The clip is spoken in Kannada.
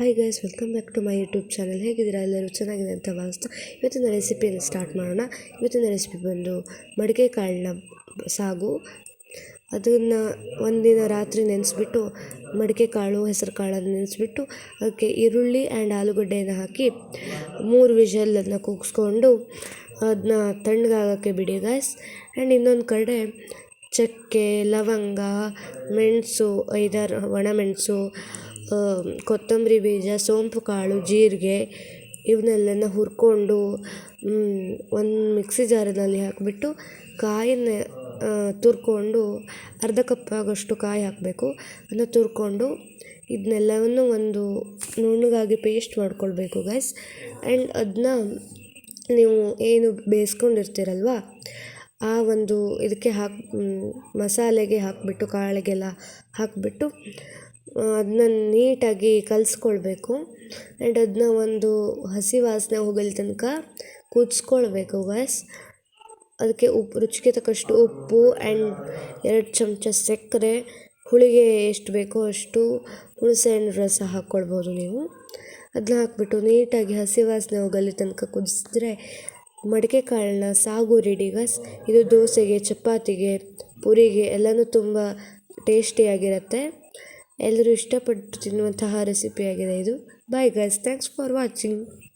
Hi guys welcome back to my YouTube channel ಹೇಗಿದ್ದೀರಾ? ಎಲ್ಲರೂ ಚೆನ್ನಾಗಿದೆ ಅಂತ ಭಾವಿಸ್ತಾ ಇವತ್ತಿನ ರೆಸಿಪಿಯನ್ನು ಸ್ಟಾರ್ಟ್ ಮಾಡೋಣ. ಇವತ್ತಿನ ರೆಸಿಪಿ ಬಂದು ಮಡಿಕೆ ಕಾಳಿನ ಸಾಗು. ಅದನ್ನು ಒಂದಿನ ರಾತ್ರಿ ನೆನೆಸ್ಬಿಟ್ಟು ಮಡಿಕೆ ಕಾಳು ಹೆಸರು ಕಾಳನ್ನು ನೆನೆಸ್ಬಿಟ್ಟು ಅದಕ್ಕೆ ಈರುಳ್ಳಿ ಆ್ಯಂಡ್ ಆಲೂಗಡ್ಡೆಯನ್ನು ಹಾಕಿ ಮೂರು ವಿಷಲನ್ನು ಕೂಗಿಸ್ಕೊಂಡು ಅದನ್ನ ತಣ್ಣಗಾಗೋಕ್ಕೆ ಬಿಡಿ ಗಾಯ್ಸ್ ಆ್ಯಂಡ್ ಇನ್ನೊಂದು ಕಡೆ ಚಕ್ಕೆ, ಲವಂಗ, ಮೆಣಸು, ಐದಾರು ಒಣಮೆಣಸು ಕೊತ್ತಂಬರಿ ಬೀಜ, ಸೋಂಪು ಕಾಳು, ಜೀರಿಗೆ ಇವನ್ನೆಲ್ಲನ ಹುರ್ಕೊಂಡು ಒಂದು ಮಿಕ್ಸಿ ಜಾರಿನಲ್ಲಿ ಹಾಕಿಬಿಟ್ಟು ಕಾಯಿನ ತುರ್ಕೊಂಡು ಅರ್ಧ ಕಪ್ ಆಗೋಷ್ಟು ಕಾಯಿ ಹಾಕಬೇಕು. ಅದನ್ನು ತುರ್ಕೊಂಡು ಇದನ್ನೆಲ್ಲವನ್ನು ಒಂದು ನುಣ್ಣಗಾಗಿ ಪೇಸ್ಟ್ ಮಾಡ್ಕೊಳ್ಬೇಕು ಗೈಸ್ ಆ್ಯಂಡ್ ಅದನ್ನ ನೀವು ಏನು ಬೇಯಿಸ್ಕೊಂಡಿರ್ತೀರಲ್ವ, ಆ ಒಂದು ಇದಕ್ಕೆ ಹಾಕಿ ಮಸಾಲೆಗೆ ಹಾಕಿಬಿಟ್ಟು, ಕಾಳಿಗೆಲ್ಲ ಹಾಕಿಬಿಟ್ಟು ಅದನ್ನ ನೀಟಾಗಿ ಕಲಿಸ್ಕೊಳ್ಬೇಕು. ಆ್ಯಂಡ್ ಅದನ್ನ ಒಂದು ಹಸಿ ವಾಸನೆ ಹೋಗಲಿ ತನಕ ಕುದಿಸ್ಕೊಳ್ಬೇಕು ಗ್ಯಾಸ್ ಅದಕ್ಕೆ ಉಪ್ಪು ರುಚಿಗೆ ತಕ್ಕಷ್ಟು ಉಪ್ಪು ಆ್ಯಂಡ್ ಎರಡು ಚಮಚ ಸಕ್ಕರೆ, ಹುಳಿಗೆ ಎಷ್ಟು ಬೇಕೋ ಅಷ್ಟು ಹುಣಸೆಹಣ್ಣು ರಸ ಹಾಕ್ಕೊಳ್ಬೋದು ನೀವು. ಅದನ್ನ ಹಾಕ್ಬಿಟ್ಟು ನೀಟಾಗಿ ಹಸಿ ವಾಸನೆ ಹೋಗಲಿ ತನಕ ಕುದಿಸಿದ್ರೆ ಮಡಿಕೆ ಕಾಳನ್ನ ಸಾಗು ರೆಡಿ ಗಸ್ ಇದು ದೋಸೆಗೆ, ಚಪಾತಿಗೆ, ಪೂರಿಗೆ ಎಲ್ಲನೂ ತುಂಬ ಟೇಸ್ಟಿಯಾಗಿರುತ್ತೆ ಎಲ್ಲರೂ ಇಷ್ಟಪಟ್ಟು ತಿನ್ನುವಂತಹ ರೆಸಿಪಿಯಾಗಿದೆ ಇದು. Bye guys thanks for watching